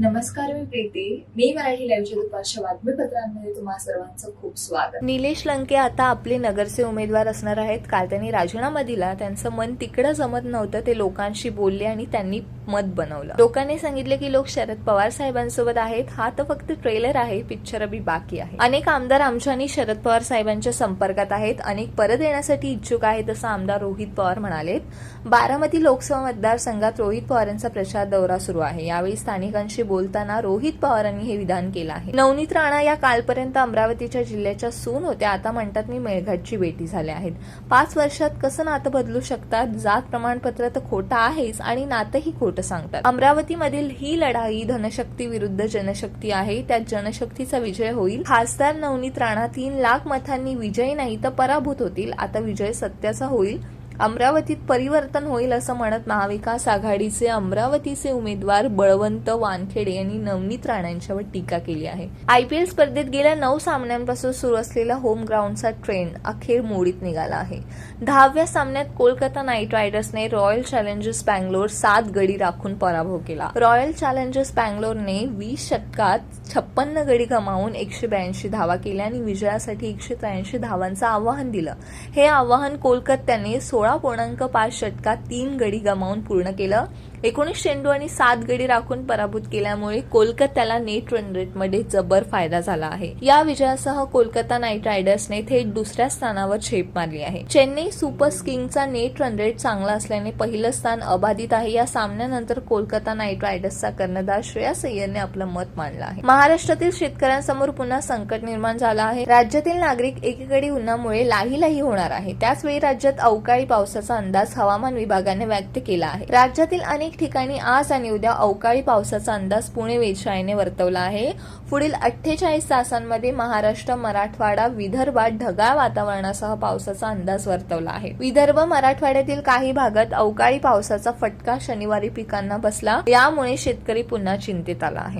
नमस्कार मी प्रीती. मी मराठी लाईव्हच्या दुपारच्या बातमीपत्रांमध्ये तुम्हा सर्वांचं खूप स्वागत. निलेश लंके आता आपले नगरचे उमेदवार असणार आहेत. काल त्यांनी राजीनामा दिला. त्यांचं मन तिकडं जमत नव्हतं. ते लोकांशी बोलले आणि त्यांनी मत बनवलं. लोकांनी सांगितले की लोक शरद पवार साहेबांसोबत आहेत. हा तर फक्त ट्रेलर आहे. पिक्चर अभि बाकी आहे. अनेक आमदार आमच्या आणि शरद पवार साहेबांच्या संपर्कात आहेत. अनेक परत येण्यासाठी इच्छुक आहेत असं आमदार रोहित पवार म्हणालेत. बारामती लोकसभा मतदारसंघात रोहित पवारांचा प्रचार दौरा सुरू आहे. यावेळी स्थानिकांशी बोलताना रोहित पवारांनी हे विधान केलं आहे. नवनीत राणा या कालपर्यंत अमरावतीच्या जिल्ह्याच्या सून होत्या. आता म्हणतात मी मेळघाटची बेटी झाल्या आहेत. पाच वर्षात कसं नातं बदलू शकतात? जात प्रमाणपत्र तर खोटं आहेच आणि नातंही खोटं सांगतात. अमरावतीमधील ही लढाई धनशक्ती विरुद्ध जनशक्ती आहे. त्यात जनशक्तीचा विजय होईल. खासदार नवनीत राणा तीन लाख मतांनी विजयी नाही तर पराभूत होतील. आता विजय सत्याचा होईल. अमरावतीत परिवर्तन होईल असं म्हणत महाविकास आघाडीचे अमरावतीचे उमेदवार बळवंत वानखेडे यांनी नवनीत राणा यांच्यावर टीका केली आहे. आयपीएल स्पर्धेत गेल्या नऊ सामन्यांपासून सुरू असलेला होम ग्राउंडचा ट्रेंड अखेर मोडीत निघाला आहे. दहाव्या सामन्यात कोलकाता नाईट रायडर्सने रॉयल चॅलेंजर्स बँगलोर सात गडी राखून पराभव केला. रॉयल चॅलेंजर्स बँगलोरने वीस षटकात छप्पन्न गडी गमावून एकशे ब्याऐंशी धावा केल्या आणि विजयासाठी एकशे त्र्याऐंशी धावांचं आवाहन दिलं. हे आवाहन कोलकात्याने सोळा पूर्णांक पाच षटकात तीन गडी गमावून पूर्ण केलं. एकोणीस चेंडू आणि सात गडी राखून पराभूत केल्यामुळे कोलकात्याला नेट रन रेटमध्ये जबर फायदा झाला आहे. या विजयासह कोलकाता नाईट रायडर्सने थेट दुसऱ्या स्थानावर झेप मारली आहे. चेन्नई सुपर किंगचा नेट रन रेट चांगला असल्याने पहिलं स्थान अबाधित आहे. या सामन्यानंतर कोलकाता नाईट रायडर्सचा कर्णधार श्रेयस अय्यरने आपलं मत मांडलं आहे. महाराष्ट्रातील शेतकऱ्यांसमोर पुन्हा संकट निर्माण झालं आहे. राज्यातील नागरिक एकीकडे उन्हामुळे लाही लाही होणार आहे. त्याचवेळी राज्यात अवकाळी पावसाचा अंदाज हवामान विभागाने व्यक्त केला आहे. राज्यातील अनेक अनेक ठिकाणी आज आणि उद्या अवकाळी पावसाचा अंदाज पुणे वेधशाळेने वर्तवला आहे. पुढील अठ्ठेचाळीस तासांमध्ये महाराष्ट्र मराठवाडा विदर्भात ढगाळ वातावरणासह पावसाचा अंदाज वर्तवला आहे. विदर्भ मराठवाड्यातील काही भागात अवकाळी पावसाचा फटका शनिवारी पिकांना बसला. यामुळे शेतकरी पुन्हा चिंतेत आला आहे.